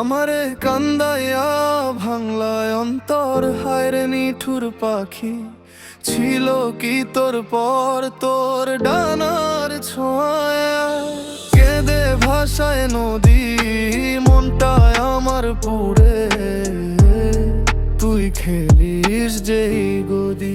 আমারে কান্দাইয়া ভাঙলায় অন্তর, হায়রে নিঠুর পাখি। ছিল কি তোর পর তোর ডানার ছোঁয়া কেঁদে ভাষায় নদী, মনটায় আমার পুরে তুই খেলিস যেই গদি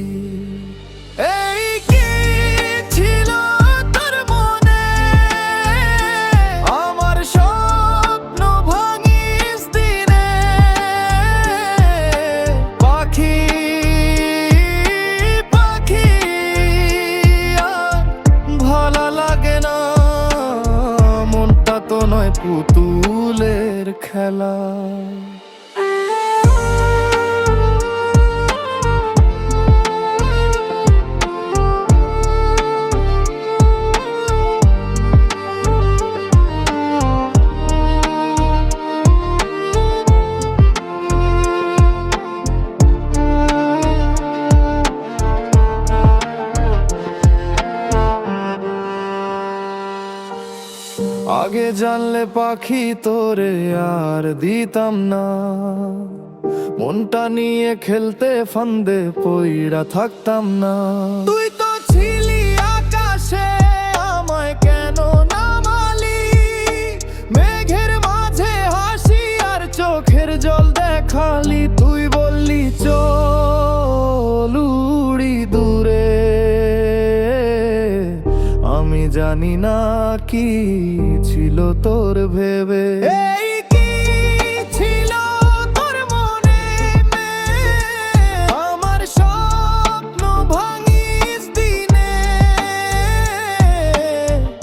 পুতুলের খেলা। আগে জানলে পাখি তোরে আর দিতাম না। মনটা নিয়ে খেলতে ফান্দে পইরা থাকতাম না। তুই তো ছিলি আকাশে, আমায় কেন নামালি? মেঘের মাঝে হাসি আর চোখের জল দেখালি, তুই বললি, চল উড়ি দূরে। আমি জানি না কি ছিল তোর ভেবে। ছিল তোর মনে? আমার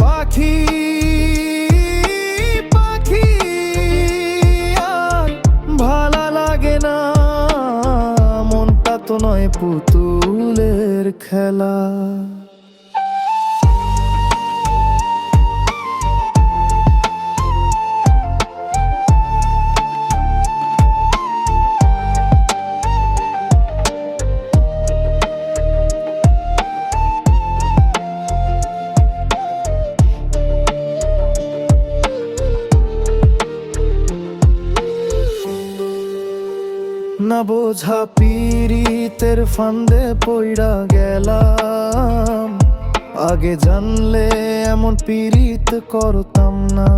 পাখি পাখি, আর ভালো লাগে না। মনটা তো নয় পুতুলের খেলা। না বোঝা পীড়িতের ফান্দে পইড়া গেলাম। আগে জানলে এমন পীড়িত করতাম না।